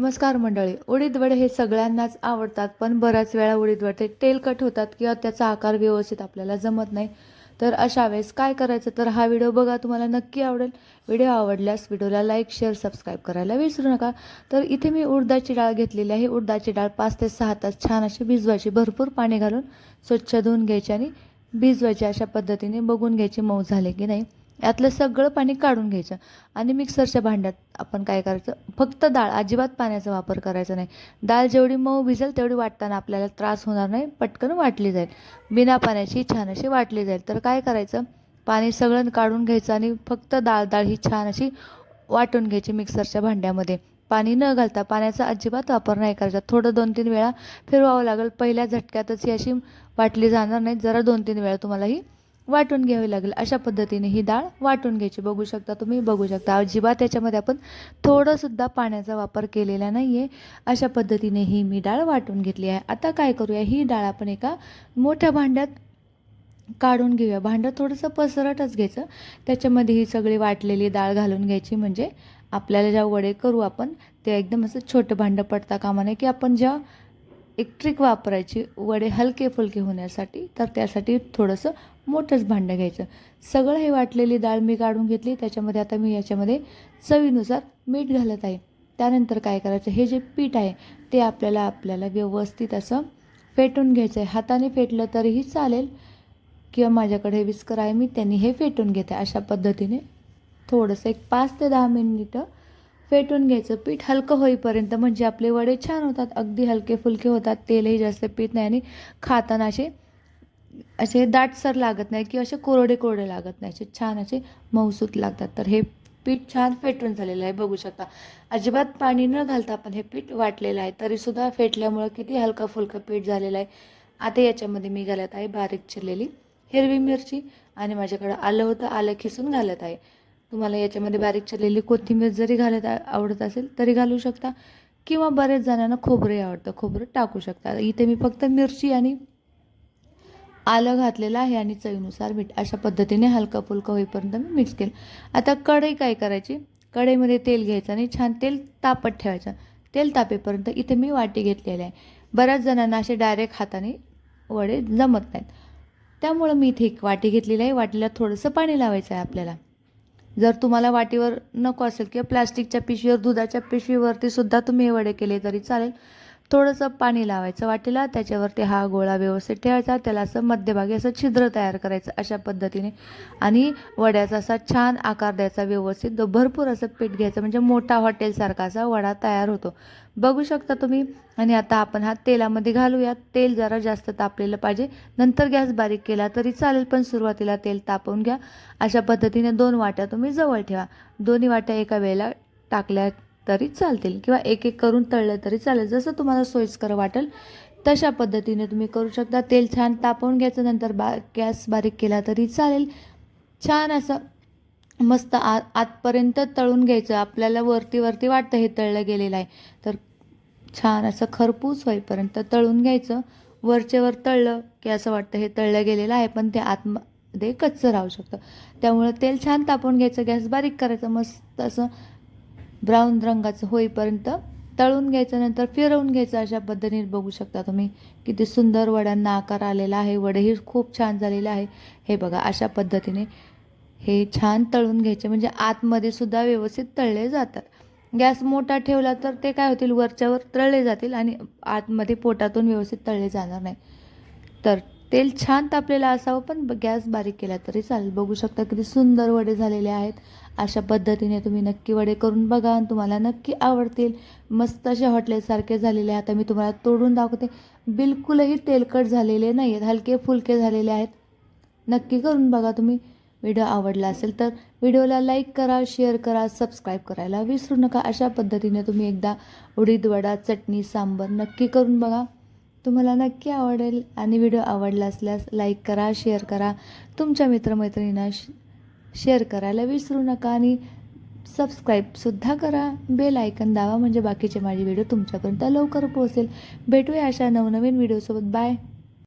नमस्कार मंडळी. उडीद वडे हे सगळ्यांनाच आवडतात पण बऱ्याच वेळा उडीद वडे तेलकट होतात किंवा त्याचा आकार व्यवस्थित आपल्याला जमत नाही. तर अशा वेळेस काय करायचं? तर हा व्हिडिओ बघा तुम्हाला नक्की आवडेल. व्हिडिओ आवडल्यास व्हिडिओला लाईक शेअर सबस्क्राईब करायला विसरू नका. तर इथे मी उडदाची डाळ घेतलेली आहे. उडदाची डाळ पाच ते सहा तास छान अशी भिजवायची. भरपूर पाणी घालून स्वच्छ धुवून घ्यायची आणि भिजवायची अशा पद्धतीने बघून घ्यायची मऊ झाले की नाही. यातलं सगळं पाणी काढून घ्यायचं. आणि मिक्सरच्या भांड्यात आपण काय करायचं? फक्त डाळ अजिबात पाण्याचा वापर करायचा नाही. डाळ जेवढी मऊ भिजेल तेवढी वाटताना आपल्याला त्रास होणार नाही पटकन वाटली जाईल. बिना पाण्याची छान अशी वाटली जाईल. तर काय करायचं? पाणी सगळं काढून घ्यायचं आणि फक्त डाळ डाळ ही छान अशी वाटून घ्यायची मिक्सरच्या भांड्यामध्ये. पाणी न घालता पाण्याचा अजिबात वापर नाही करायचा. थोडं दोन तीन वेळा फिरवावं लागेल. पहिल्या झटक्यातच ही अशी वाटली जाणार नाही. जरा दोन तीन वेळा तुम्हाला ही वाटून घ्यावी लागेल. अशा पद्धतीने ही डाळ वाटून घ्यायची. बघू शकता तुम्ही बघू शकता. अजिबात त्याच्यामध्ये आपण थोडंसुद्धा पाण्याचा वापर केलेला नाही आहे अशा पद्धतीने ही मी डाळ वाटून घेतली आहे. आता काय करूया? ही डाळ आपण एका मोठ्या भांड्यात काढून घेऊया. भांडं थोडंसं पसरटच घ्यायचं. त्याच्यामध्ये ही सगळी वाटलेली डाळ घालून घ्यायची. म्हणजे आपल्याला ज्या वडे करू आपण ते एकदम असं छोटं भांडं पडता कामा नये. की आपण ज्या एक ट्रिक वापरायची वडे हलके फुलके होण्यासाठी तर त्यासाठी थोडंसं मोठंच भांडं घ्यायचं. सगळं हे वाटलेली डाळ मी काढून घेतली त्याच्यामध्ये आता मी याच्यामध्ये चवीनुसार मीठ घालत आहे. त्यानंतर काय करायचं हे जे पीठ आहे ते आपल्याला आपल्याला व्यवस्थित असं फेटून घ्यायचं आहे हाताने फेटलं तरीही चालेल किंवा माझ्याकडे विस्कर आहे मी त्यांनी हे फेटून घेते. अशा पद्धतीने थोडंसं एक पाच ते दहा मिनिटं फेटून घ्यायचं. पीठ हलकं होईपर्यंत म्हणजे आपले वडे छान होतात. अगदी हलके फुलके होतात. तेलही जास्त पीठ नाही आणि खाताना असे असे दाटसर लागत नाही किंवा असे कोरडे कोरडे लागत नाही असे छान असे मऊसूत लागतात. तर हे पीठ छान फेटून झालेलं आहे. बघू शकता. अजिबात पाणी न घालता आपण हे पीठ वाटलेलं आहे. तरीसुद्धा फेटल्यामुळं किती हलकं फुलकं पीठ झालेलं आहे. आता याच्यामध्ये मी घालत आहे बारीक चिरलेली हिरवी मिरची आणि माझ्याकडं आलं होतं. आलं खिसून घालत आहे. तुम्हाला याच्यामध्ये बारीक चिरलेली कोथिंबीर जरी घालत आवडत असेल तरी घालू शकता. किंवा बरेच जणांना खोबरंही आवडतं. खोबरं टाकू शकता. इथे मी फक्त मिरची आणि आलं घातलेलं आहे आणि चवीनुसार मीठ. अशा पद्धतीने हलकं फुलकं होईपर्यंत मी मिक्स केलं. आता कढई काय करायची? कढईमध्ये तेल घ्यायचं आणि छान तेल तापत ठेवायचं. तेल तापेपर्यंत इथे मी वाटी घेतलेली आहे. बऱ्याच जणांना असे डायरेक्ट हाताने वडे जमत नाहीत. त्यामुळं मी इथे एक वाटी घेतलेली आहे. वाटीला थोडंसं पाणी लावायचं आहे आपल्याला. जर तुम्हाला वाटीवर नको असेल किंवा प्लास्टिकच्या पिशवीवर दुधाच्या पिशवीवरती सुद्धा तुम्ही हे वडे केले तरी चालेल. थोडंसं पाणी लावायचं वाटीला त्याच्यावरती हा गोळा व्यवस्थित ठेवायचा त्याला असं मध्यभागी असं छिद्र तयार करायचं अशा पद्धतीने. आणि वड्याचा असा छान आकार द्यायचा व्यवस्थित भरपूर असं पीठ घ्यायचं म्हणजे मोठा हॉटेलसारखा असा वडा तयार होतो. बघू शकता तुम्ही. आणि आता आपण हा तेलामध्ये घालूया. तेल जरा जास्त तापलेलं पाहिजे. नंतर गॅस बारीक केला तरी चालेल पण सुरुवातीला तेल तापवून घ्या. अशा पद्धतीने दोन वाट्या तुम्ही जवळ ठेवा. दोन्ही वाट्या एका वेळेला टाकल्या तरी चालतील किंवा एक एक करून तळलं तरी चालेल. जसं तुम्हाला सोयीस्कर वाटेल तशा पद्धतीने तुम्ही करू शकता. तेल छान तापवून घ्यायचं नंतर बा गॅस बारीक केला तरी चालेल. छान असं मस्त आ आतपर्यंत तळून घ्यायचं. आपल्याला वरती वरती वाटतं हे तळलं गेलेलं आहे. तर छान असं खरपूस होईपर्यंत तळून घ्यायचं. वरचेवर तळलं की असं वाटतं हे तळलं गेलेलं आहे पण ते आतमध्ये कच्चं राहू शकतं. त्यामुळं तेल छान तापवून घ्यायचं गॅस बारीक करायचं मस्त असं ब्राऊन रंगाचं होईपर्यंत तळून घ्यायचं नंतर फिरवून घ्यायचं. अशा पद्धतीने बघू शकता तुम्ही किती सुंदर वड्यांना आकार आलेला आहे. वडेही खूप छान झालेले आहे. हे बघा अशा पद्धतीने हे छान तळून घ्यायचे. म्हणजे आतमध्ये सुद्धा व्यवस्थित तळले जातात. गॅस मोठा ठेवला तर ते काय होतील? वरच्यावर तळले जातील आणि आतमध्ये पोटातून व्यवस्थित तळले जाणार नाही. तर तेल छान तापलेलं असावं पण गॅस बारीक केला तरी चालेल. बघू शकता किती सुंदर वडे झालेले आहेत. अशा पद्धतीने तुम्ही नक्की वडे करून बघा आणि तुम्हाला नक्की आवडतील. मस्त असे हॉटेलसारखे झालेले आहेत. आता मी तुम्हाला तोडून दाखवते. बिलकुलही तेलकट झालेले नाही आहेत हलके फुलके झालेले आहेत. नक्की करून बघा तुम्ही. व्हिडिओ आवडला असेल तर व्हिडिओला लाईक करा शेअर करा सबस्क्राईब करायला विसरू नका. अशा पद्धतीने तुम्ही एकदा उडीद वडा चटणी सांबर नक्की करून बघा. तुम्हाला नक्की आवडेल आणि व्हिडिओ आवडला असल्यास लाईक करा शेअर करा. तुमच्या मित्रमैत्रिणींना श शेअर करायला विसरू नका आणि सबस्क्राईबसुद्धा करा. बेल आयकन दावा म्हणजे बाकीचे माझे व्हिडिओ तुमच्यापर्यंत लवकर पोहोचेल. भेटूया अशा नवनवीन व्हिडिओसोबत. बाय.